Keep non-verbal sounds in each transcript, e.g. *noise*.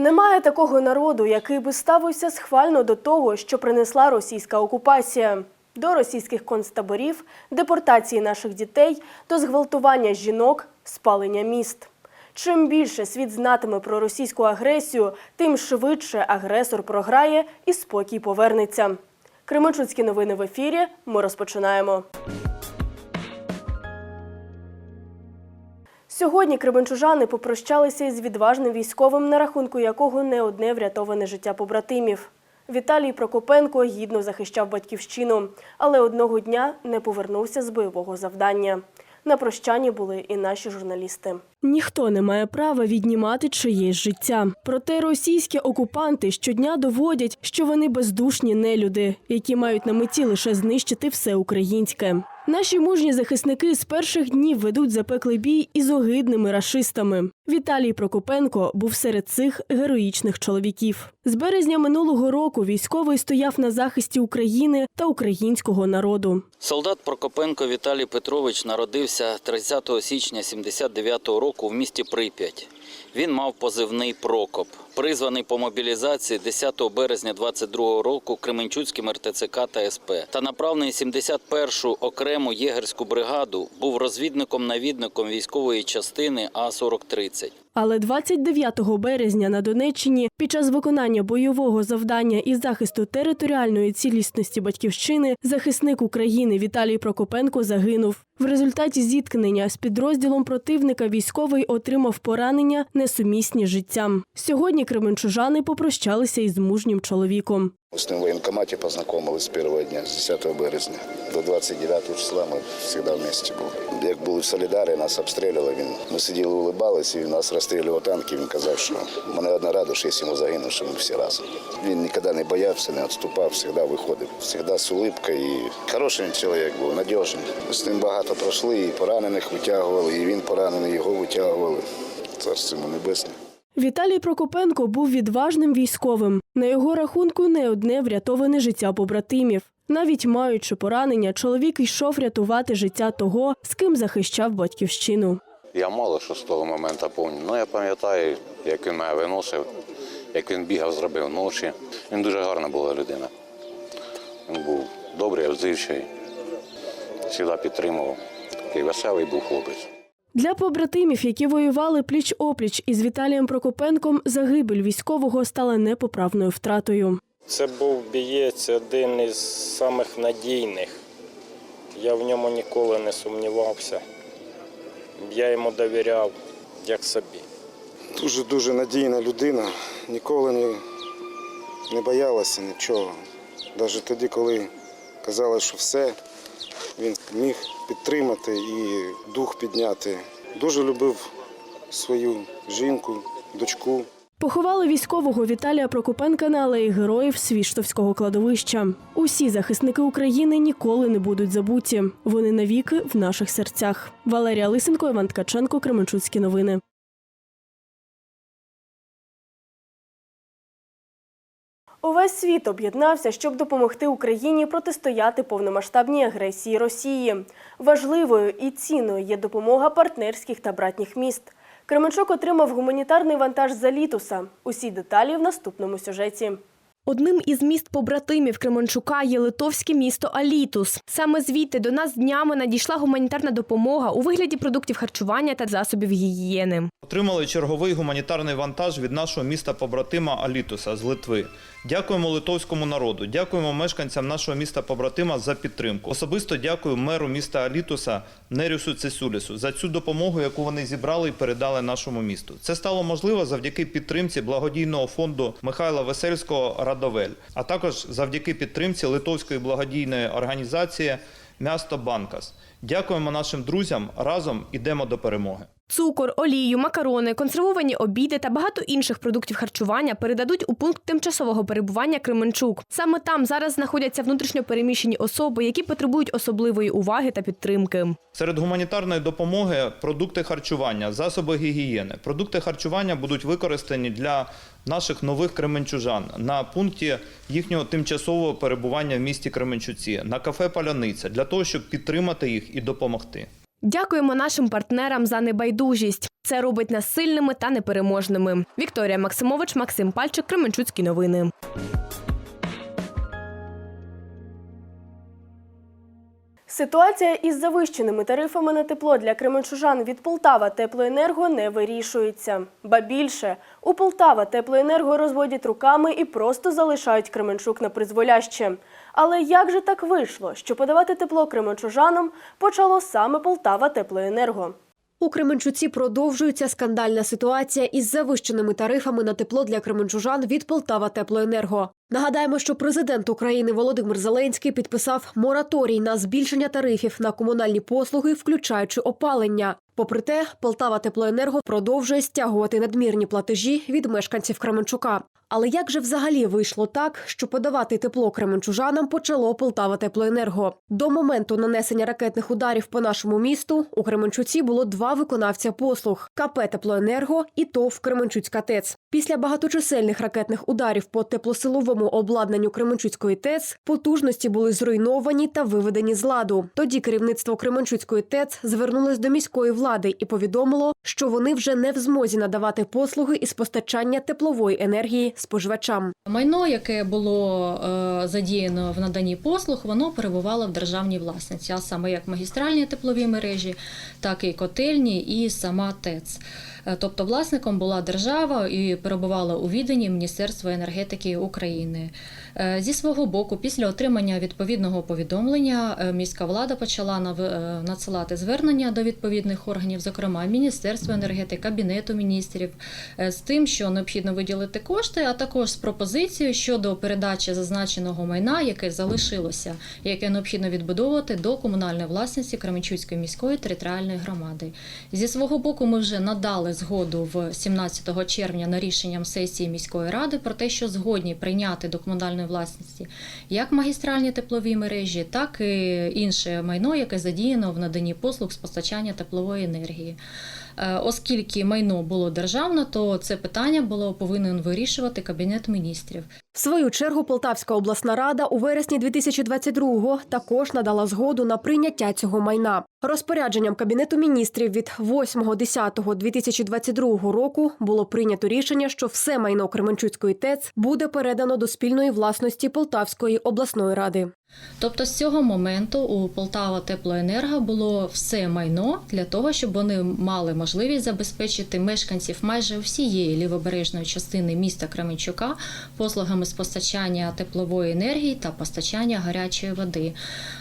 Немає такого народу, який би ставився схвально до того, що принесла російська окупація. До російських концтаборів, депортації наших дітей, до зґвалтування жінок, спалення міст. Чим більше світ знатиме про російську агресію, тим швидше агресор програє і спокій повернеться. Кременчуцькі новини в ефірі. Ми розпочинаємо. Сьогодні кременчужани попрощалися із відважним військовим, на рахунку якого не одне врятоване життя побратимів. Віталій Прокопенко гідно захищав батьківщину, але одного дня не повернувся з бойового завдання. На прощанні були і наші журналісти. Ніхто не має права віднімати чиєсь життя. Проте російські окупанти щодня доводять, що вони бездушні нелюди, які мають на меті лише знищити все українське. Наші мужні захисники з перших днів ведуть запеклий бій із огидними рашистами. Віталій Прокопенко був серед цих героїчних чоловіків. З березня минулого року військовий стояв на захисті України та українського народу. Солдат Прокопенко Віталій Петрович народився 30 січня 79-го року в місті Прип'ять. Він мав позивний Прокоп. Призваний по мобілізації 10 березня 22-го року Кременчуцьким РТЦК та СП та направлений 71-шу окрему єгерську бригаду, був розвідником-навідником військової частини А-4030. Але 29 березня на Донеччині під час виконання бойового завдання із захисту територіальної цілісності батьківщини захисник України Віталій Прокопенко загинув. В результаті зіткнення з підрозділом противника військовий отримав поранення несумісні з життям. Сьогодні кременчужани попрощалися із мужнім чоловіком. Мы с ним в военкомате познакомились с первого дня, с 10 березня. До 29 числа ми завжди вместе були. Як були в Солідарі, нас обстрілювали, він, ми сиділи, улибалися, він нас розстрілював танки, він казав, що мене одна радость, якщо йому загинув, що ми всі разом. Він ніколи не боявся, не відступав, завжди виходив. Завжди з улыбкою. І хороший він чоловік був, надіжний. З ним багато пройшли, і поранених витягували, і він поранений, його витягували. Царство йому небесне. Віталій Прокопенко був відважним військовим. На його рахунку не одне врятоване життя побратимів. Навіть маючи поранення, чоловік йшов рятувати життя того, з ким захищав батьківщину. Я мало що з того моменту пам'ятаю. Ну я пам'ятаю, як він мене виносив, як він бігав, зробив ночі. Він дуже гарна була людина. Він був добрий, взивчий, завжди підтримував. Такий веселий був хлопець. Для побратимів, які воювали пліч опліч із Віталієм Прокопенком, загибель військового стала непоправною втратою. Це був бієць один із самих надійних. Я в ньому ніколи не сумнівався. Я йому довіряв як собі. Дуже дуже надійна людина, ніколи не, не боялася нічого. Навіть тоді, коли казали, що все, він міг підтримати і дух підняти. Дуже любив свою жінку, дочку. Поховали військового Віталія Прокопенка на алеї героїв Свіштовського кладовища. Усі захисники України ніколи не будуть забуті. Вони навіки в наших серцях. Валерія Лисенко, Іван Ткаченко, Кременчуцькі новини. Увесь світ об'єднався, щоб допомогти Україні протистояти повномасштабній агресії Росії. Важливою і цінною є допомога партнерських та братніх міст. Кременчук отримав гуманітарний вантаж за літуса. Усі деталі в наступному сюжеті. Одним із міст побратимів Кременчука є литовське місто Алітус. Саме звідти до нас днями надійшла гуманітарна допомога у вигляді продуктів харчування та засобів гігієни. Отримали черговий гуманітарний вантаж від нашого міста побратима Алітуса з Литви. Дякуємо литовському народу, дякуємо мешканцям нашого міста побратима за підтримку. Особисто дякую меру міста Алітуса Нерюсу Цесюлісу за цю допомогу, яку вони зібрали і передали нашому місту. Це стало можливо завдяки підтримці благодійного фонду Михайла Весельського Радовель, а також завдяки підтримці литовської благодійної організації Місто Банкас. Дякуємо нашим друзям. Разом ідемо до перемоги. Цукор, олію, макарони, консервовані обіди та багато інших продуктів харчування передадуть у пункт тимчасового перебування Кременчук. Саме там зараз знаходяться внутрішньо переміщені особи, які потребують особливої уваги та підтримки. Серед гуманітарної допомоги продукти харчування, засоби гігієни. Продукти харчування будуть використані для наших нових кременчужан на пункті їхнього тимчасового перебування в місті Кременчуці, на кафе Паляниця для того, щоб підтримати їх і допомогти. Дякуємо нашим партнерам за небайдужість. Це робить нас сильними та непереможними. Вікторія Максимович, Максим Пальчик, Кременчуцькі новини. Ситуація із завищеними тарифами на тепло для кременчужан від Полтава Теплоенерго не вирішується. Ба більше, у Полтава Теплоенерго розводять руками і просто залишають Кременчук на призволяще. Але як же так вийшло, що подавати тепло кременчужанам почало саме Полтава Теплоенерго? У Кременчуці продовжується скандальна ситуація із завищеними тарифами на тепло для кременчужан від Полтава Теплоенерго. Нагадаємо, що президент України Володимир Зеленський підписав мораторій на збільшення тарифів на комунальні послуги, включаючи опалення. Попри те, Полтава Теплоенерго продовжує стягувати надмірні платежі від мешканців Кременчука. Але як же взагалі вийшло так, що подавати тепло кременчужанам почало Полтава Теплоенерго? До моменту нанесення ракетних ударів по нашому місту у Кременчуці було два виконавця послуг: КП Теплоенерго і ТОВ Кременчуцька ТЕЦ. Після багаточисельних ракетних ударів по теплосиловому обладнанню Кременчуцької ТЕЦ потужності були зруйновані та виведені з ладу. Тоді керівництво Кременчуцької ТЕЦ звернулось до міської влади і повідомило, що вони вже не в змозі надавати послуги із постачання теплової енергії споживачам. Майно, яке було е, задіяно в наданні послуг, воно перебувало в державній власниці, а саме як магістральні теплові мережі, так і котельні, і сама ТЕЦ. Е, Тобто власником була держава і перебувала у віданні Міністерства енергетики України. Е, Зі свого боку, після отримання відповідного повідомлення, е, міська влада почала е, надсилати звернення до відповідних органів, зокрема Міністерства енергетики, Кабінету міністрів, з тим, що необхідно виділити кошти, а також з пропозицією щодо передачі зазначеного майна, яке залишилося, яке необхідно відбудовувати до комунальної власності Кременчуцької міської територіальної громади. Зі свого боку, ми вже надали згоду в 17 червня на рішенням сесії міської ради про те, що згодні прийняти до комунальної власності як магістральні теплові мережі, так і інше майно, яке задіяно в наданні послуг з постачання теплової енергії. Е, Оскільки майно було державне, то це питання було повинен вирішувати кабінет міністрів. В свою чергу Полтавська обласна рада у вересні 2022-го також надала згоду на прийняття цього майна. Розпорядженням Кабінету міністрів від 8.10.2022 року було прийнято рішення, що все майно Кременчуцької ТЕЦ буде передано до спільної власності Полтавської обласної ради. Тобто з цього моменту у Полтава Теплоенерго було все майно для того, щоб вони мали можливість забезпечити мешканців майже всієї лівобережної частини міста Кременчука послугами з постачання теплової енергії та постачання гарячої води.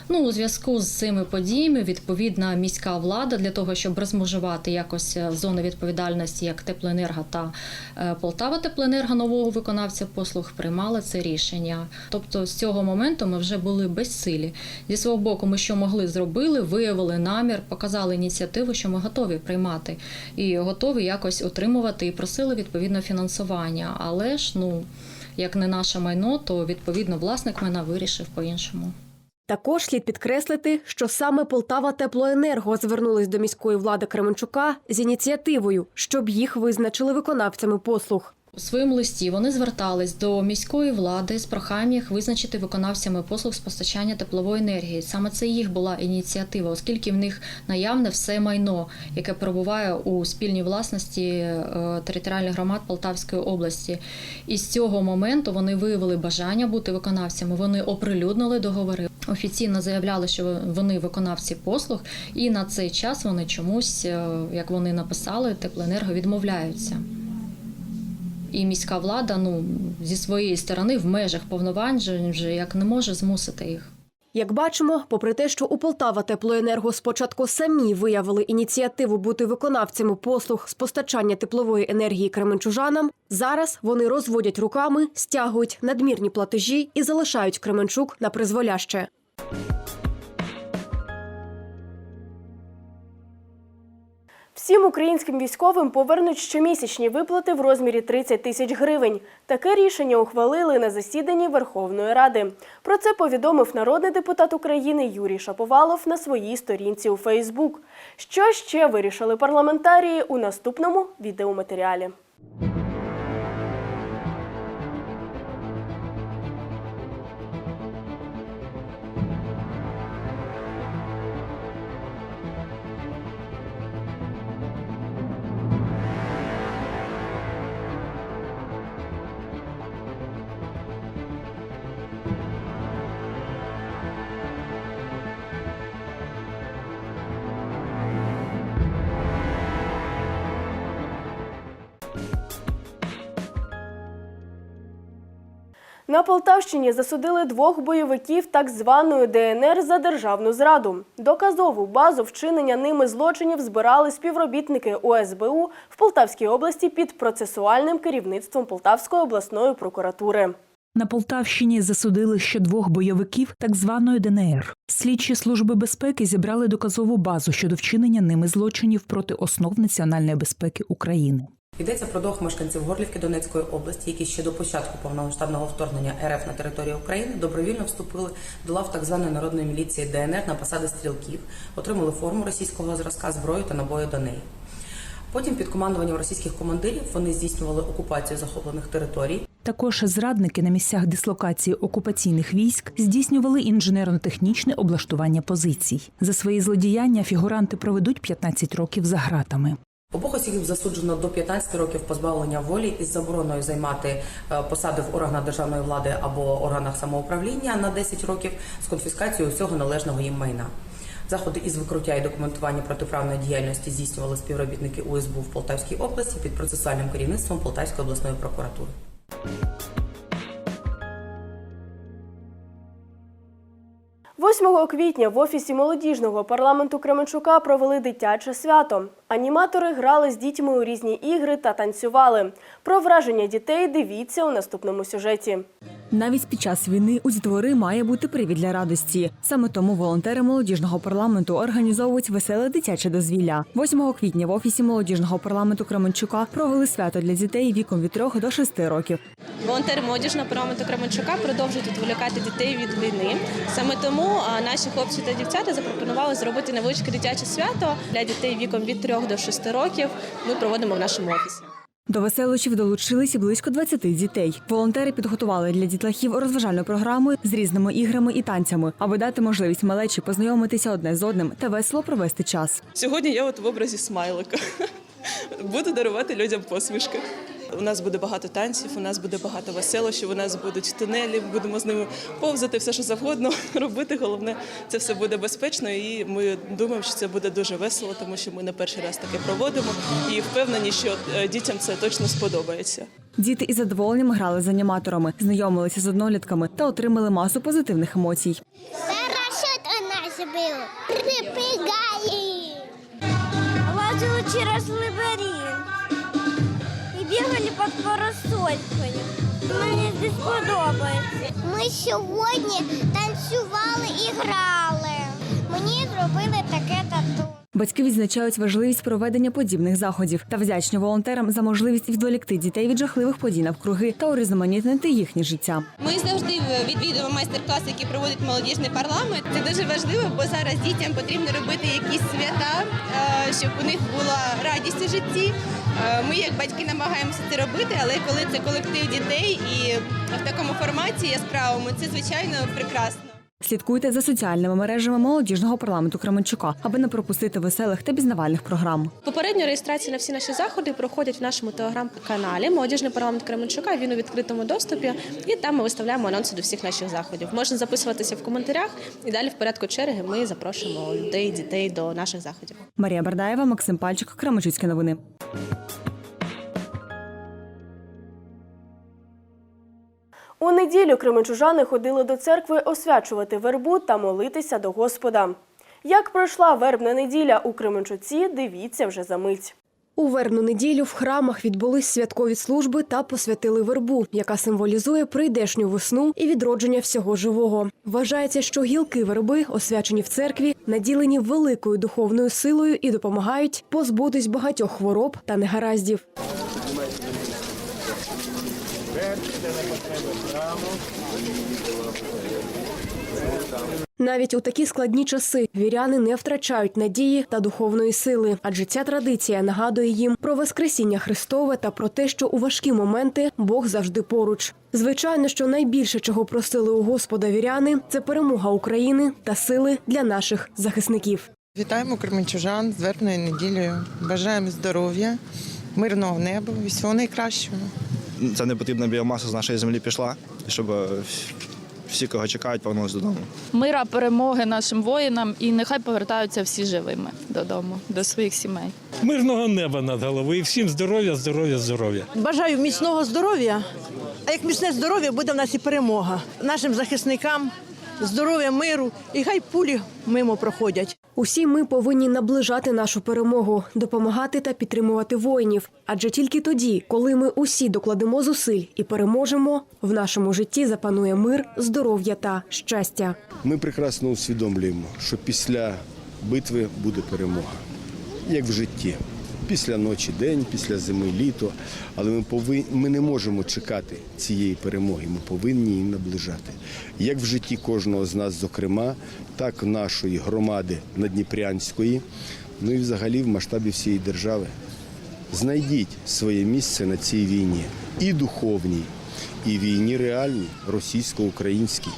Ну, у зв'язку з цими подіями відповідна міська влада для того, щоб розмежувати якось е, зони відповідальності як теплоенерго та е, Полтава Теплоенерго нового виконавця послуг приймала це рішення. Тобто з цього моменту ми вже були безсилі. Зі свого боку, ми що могли зробили, виявили намір, показали ініціативу, що ми готові приймати і готові якось отримувати і просили відповідно фінансування. Але ж ну як не наше майно, то відповідно власник майна вирішив по-іншому. Також слід підкреслити, що саме Полтава Теплоенерго звернулись до міської влади Кременчука з ініціативою, щоб їх визначили виконавцями послуг. Своєму листі вони звертались до міської влади з проханням визначити виконавцями послуг з постачання теплової енергії. Саме це їх була ініціатива, оскільки в них наявне все майно, яке перебуває у спільній власності е, територіальних громад Полтавської області. І з цього моменту вони виявили бажання бути виконавцями. Вони оприлюднили договори. Офіційно заявляли, що вони виконавці послуг, і на цей час вони чомусь, е, як вони написали, теплоенерго відмовляються. І міська влада ну зі своєї сторони в межах повноважень вже як не може змусити їх. Як бачимо, попри те, що у Полтава Теплоенерго спочатку самі виявили ініціативу бути виконавцями послуг з постачання теплової енергії кременчужанам, зараз вони розводять руками, стягують надмірні платежі і залишають Кременчук на призволяще. Всім українським військовим повернуть щомісячні виплати в розмірі 30 тисяч гривень. Таке рішення ухвалили на засіданні Верховної Ради. Про це повідомив народний депутат України Юрій Шаповалов на своїй сторінці у Фейсбук. Що ще вирішили парламентарії у наступному відеоматеріалі. На Полтавщині засудили двох бойовиків так званої ДНР за державну зраду. Доказову базу вчинення ними злочинів збирали співробітники ОСБУ в Полтавській області під процесуальним керівництвом Полтавської обласної прокуратури. На Полтавщині засудили ще двох бойовиків так званої ДНР. Слідчі служби безпеки зібрали доказову базу щодо вчинення ними злочинів проти основ національної безпеки України. Йдеться про двох мешканців Горлівки Донецької області, які ще до початку повномасштабного вторгнення РФ на територію України добровільно вступили до лав так званої народної міліції ДНР на посади стрілків, отримали форму російського зразка, зброю та набої до неї. Потім під командуванням російських командирів вони здійснювали окупацію захоплених територій, Також зрадники на місцях дислокації окупаційних військ здійснювали інженерно-технічне облаштування позицій. За свої злодіяння фігуранти проведуть 15 років за гратами. Обох осіб засуджено до 15 років позбавлення волі із забороною займати е, посади в органах державної влади або органах самоуправління на 10 років з конфіскацією усього належного їм майна. Заходи із викруття і документування протиправної діяльності здійснювали співробітники УСБУ в Полтавській області під процесуальним керівництвом Полтавської обласної прокуратури. – 8 квітня в офісі молодіжного парламенту Кременчука провели дитяче свято. Аніматори грали з дітьми у різні ігри та танцювали. Про враження дітей дивіться у наступному сюжеті. Навіть під час війни у дітвори має бути привід для радості. Саме тому волонтери молодіжного парламенту організовують веселе дитяче дозвілля. 8 квітня в офісі молодіжного парламенту Кременчука провели свято для дітей віком від 3 до 6 років. Волонтери молодіжного парламенту Кременчука продовжують відволікати дітей від війни. Саме тому наші хлопці та дівчата запропонували зробити невеличке дитяче свято для дітей віком від 3 до 6 років. Ми проводимо в нашому офісі. До веселощів долучилися близько 20 дітей. Волонтери підготували для дітлахів розважальну програму з різними іграми і танцями, аби дати можливість малечі познайомитися одне з одним та весело провести час. Сьогодні я от в образі смайлика. Буду дарувати людям посмішки. У нас буде багато танців, у нас буде багато веселощів, у нас будуть тунелі, будемо з ними повзати, все що завгодно *laughs* робити. Головне, це все буде безпечно, і ми думаємо, що це буде дуже весело, тому що ми не перший раз таке проводимо і впевнені, що е, дітям це точно сподобається. Діти із задоволенням грали з аніматорами, знайомилися з однолітками та отримали масу позитивних емоцій. Парашют у нас был. Припрягали. Лазили через лабиринт. Бігали під парасолькою. Мені здесь подобається. Ми сьогодні танцювали і грали. Зробили таке тату. Батьки відзначають важливість проведення подібних заходів та вдячні волонтерам за можливість відволікти дітей від жахливих подій навкруги та урізноманітнити їхнє життя. Ми завжди відвідуємо майстер-класи, які проводить молодіжний парламент. Це дуже важливо, бо зараз дітям потрібно робити якісь свята, е, щоб у них була радість у житті. Е, Ми, як батьки, намагаємося це робити, але коли це колектив дітей і в такому форматі яскравому, це звичайно прекрасно. Слідкуйте за соціальними мережами молодіжного парламенту Кременчука, аби не пропустити веселих та пізнавальних програм. Попередньо реєстрації на всі наші заходи проходять в нашому телеграм-каналі Молодіжний парламент Кременчука. Він у відкритому доступі, і там ми виставляємо анонси до всіх наших заходів. Можна записуватися в коментарях, і далі в порядку черги ми запрошуємо людей, дітей до наших заходів. Марія Бардаєва, Максим Пальчик, Кременчуцькі новини. У неділю кременчужани ходили до церкви освячувати вербу та молитися до Господа. Як пройшла вербна неділя у Кременчуці, дивіться вже за мить. У вербну неділю в храмах відбулись святкові служби та посвятили вербу, яка символізує прийдешню весну і відродження всього живого. Вважається, що гілки верби, освячені в церкві, наділені великою духовною силою і допомагають позбутись багатьох хвороб та негараздів. Навіть у такі складні часи віряни не втрачають надії та духовної сили, адже ця традиція нагадує їм про Воскресіння Христове та про те, що у важкі моменти Бог завжди поруч. Звичайно, що найбільше чого просили у Господа віряни це перемога України та сили для наших захисників. Вітаємо кременчужан з вербною неділею. Бажаємо здоров'я, мирного неба і всього найкращого. Ця непотрібна біомаса з нашої землі пішла, і щоб е, всі, кого чекають, повернулися додому. Мира, перемоги нашим воїнам і нехай повертаються всі живими додому, до своїх сімей. Мирного неба над головою і всім здоров'я, здоров'я, здоров'я. Бажаю міцного здоров'я, А як міцне здоров'я, буде в нас і перемога. Нашим захисникам здоров'я, миру, і хай пулі мимо проходять. Усі ми повинні наближати нашу перемогу, допомагати та підтримувати воїнів. Адже тільки тоді, коли ми усі докладемо зусиль і переможемо, в нашому житті запанує мир, здоров'я та щастя. Ми прекрасно усвідомлюємо, що після битви буде перемога, як в житті. Після ночі день, після зими літо. Але ми повинні, ми не можемо чекати цієї перемоги. Ми повинні її наближати. Як в житті кожного з нас, зокрема, так нашої громади Надніпрянської, ну і взагалі в масштабі всієї держави. Знайдіть своє місце на цій війні і духовній, і війні реальній, російсько-українській.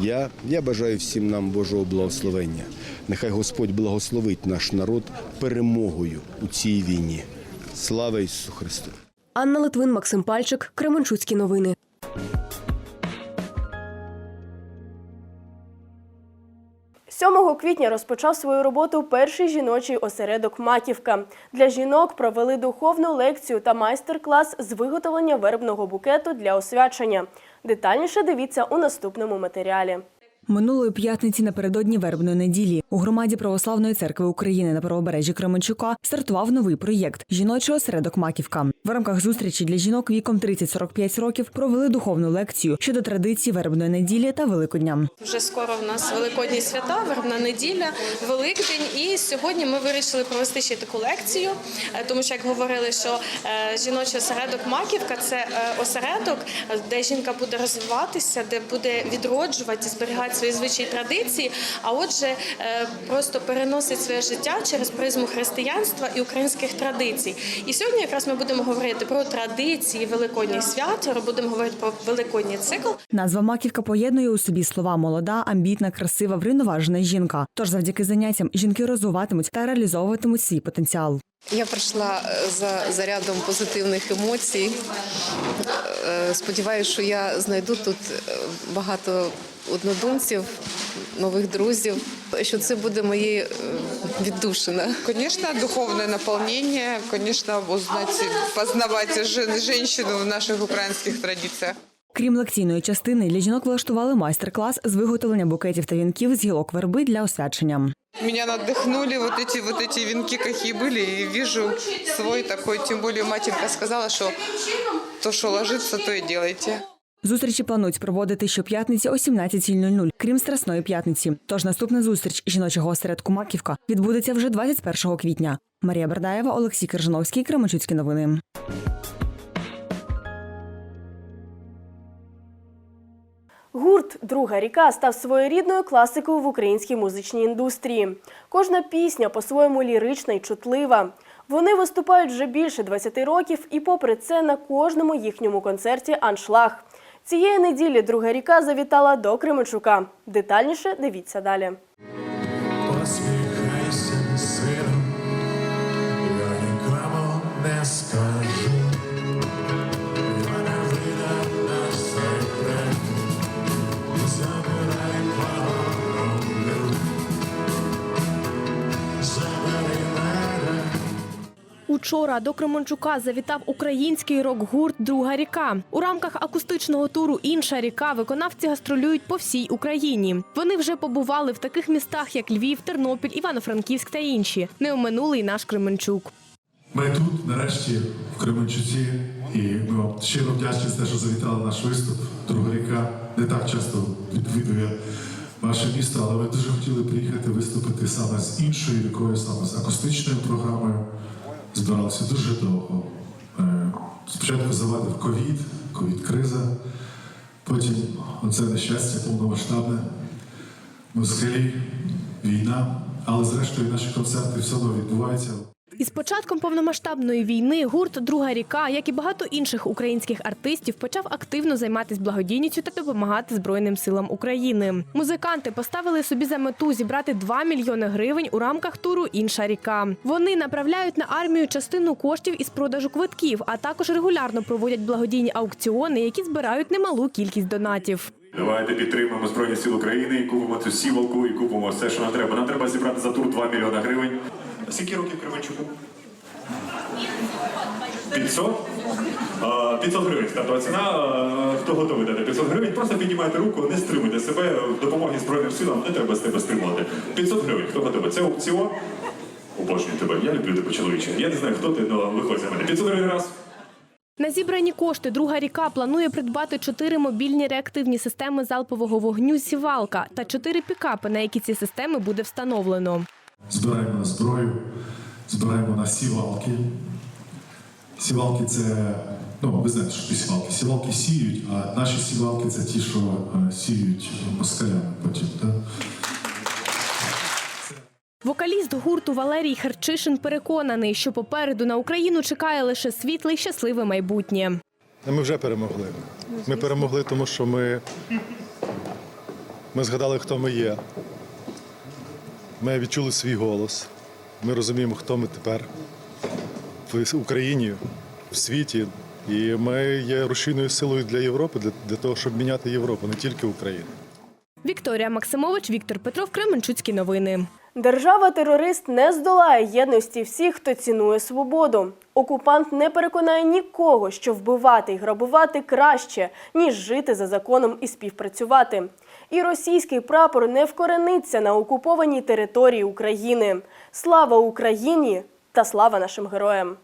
Я, я бажаю всім нам Божого благословення. Нехай Господь благословить наш народ перемогою у цій війні. Слава Ісусу Христу! Анна Литвин, Максим Пальчик, Кременчуцькі новини. Квітня розпочав свою роботу перший жіночий осередок Маківка. Для жінок провели духовну лекцію та майстер-клас з виготовлення вербного букету для освячення. Детальніше дивіться у наступному матеріалі. Минулої п'ятниці напередодні вербної неділі у громаді Православної церкви України на правобережжі Кременчука стартував новий проєкт Жіночий осередок Маківка. В рамках зустрічі для жінок віком 30-45 років провели духовну лекцію щодо традицій вербної неділі та Великодня. Вже скоро в нас великодні свята, вербна неділя, Великдень. І сьогодні ми вирішили провести ще таку лекцію, е, тому що як говорили, що е, жіночий осередок Маківка це е, осередок, де жінка буде розвиватися, де буде відроджувати, зберігати свої звичаї традиції. А отже, е, просто переносить своє життя через призму християнства і українських традицій. І сьогодні якраз ми будемо говорити про традиції великодніх свят, будемо говорити про великодній цикл. Назва Маківка поєднує у собі слова молода, амбітна, красива, врівноважена жінка. Тож завдяки заняттям жінки розвиватимуть та реалізовуватимуть свій потенціал. Я прийшла е, за зарядом позитивних емоцій. Е, Сподіваюся, що я знайду тут е, багато однодумців, нових друзів. Що це буде моє віддушина. Конечно, духовное наполнение, конечно, узнать, познавать жен- женщину в наших украинских традициях. Крім лекційної частини, для жінок влаштували майстер-клас з виготовлення букетів та вінків з гілок верби для освячення Меня надыхнули вот эти вот эти венки, какие были, и вижу свой такой, тем более матемка сказала, что то, что ложится, то и делайте. Зустрічі планують проводити щоп'ятниці о 17.00, крім Страсної п'ятниці. Тож наступна зустріч жіночого осередку Маківка відбудеться вже 21 квітня. Марія Бердаєва, Олексій Кержановський, Кременчуцькі новини. Гурт Друга ріка став своєрідною класикою в українській музичній індустрії. Кожна пісня по-своєму лірична і чутлива. Вони виступають вже більше 20 років, і попри це на кожному їхньому концерті аншлаг. Цієї неділі друга ріка завітала до Кременчука. Детальніше дивіться далі. Учора до Кременчука завітав український рок-гурт Друга ріка. У рамках акустичного туру Інша ріка виконавці гастролюють по всій Україні. Вони вже побували в таких містах, як Львів, Тернопіль, Івано-Франківськ та інші. Не оминули й наш Кременчук. Ми тут, нарешті, в Кременчуці, і ми вам щиро вдячні за те, що завітали наш виступ. Друга ріка не так часто відвідує наше місто, але ми дуже хотіли приїхати виступити саме з іншою рікою, саме з акустичною програмою. Збиралися дуже довго. Е, Спочатку завадив ковід, ковід-криза, потім оце нещастя повномасштабне, москалі, війна. Але зрештою наші концерти все одно відбуваються. Із початком повномасштабної війни гурт Друга ріка, як і багато інших українських артистів, почав активно займатися благодійністю та допомагати Збройним силам України. Музиканти поставили собі за мету зібрати 2 мільйони гривень у рамках туру Інша ріка. Вони направляють на армію частину коштів із продажу квитків, а також регулярно проводять благодійні аукціони, які збирають немалу кількість донатів. Давайте підтримаємо Збройні Сили України і купимо цю сівалку і купимо все, що нам треба. Нам треба зібрати за тур 2 мільйона гривень. Скільки років Кременчуку? 500? 500 гривень стартова ціна. Хто готовий дати 500 гривень? Просто піднімайте руку, не стримуйте себе. Допомоги Збройним силам не треба з тебе стримувати. 500 гривень. Хто готовий? Це аукціон. Обожнюю тебе. Я люблю тебе чоловіче. Я не знаю, хто ти, але виходь за мене. 500 гривень раз. На зібрані кошти друга ріка планує придбати чотири мобільні реактивні системи залпового вогню «Сівалка» та чотири пікапи, на які ці системи буде встановлено. Збираємо на зброю, збираємо на сівалки. Сівалки це, ну ви знаєте, що сівалки. Сівалки сіють, а наші сівалки це ті, що е, сіють москалями потім. Да? Вокаліст гурту Валерій Харчишин переконаний, що попереду на Україну чекає лише світле й щасливе майбутнє. Ми вже перемогли. Ми перемогли, тому що ми, ми згадали, хто ми є. Ми відчули свій голос. Ми розуміємо, хто ми тепер в Україні, в світі. І ми є рушійною силою для Європи, для, для того, щоб міняти Європу, не тільки Україну. Вікторія Максимович, Віктор Петров, Кременчуцькі новини. Держава-терорист не здолає єдності всіх, хто цінує свободу. Окупант не переконає нікого, що вбивати і грабувати краще, ніж жити за законом і співпрацювати. І російський прапор не вкорениться на окупованій території України. Слава Україні та слава нашим героям!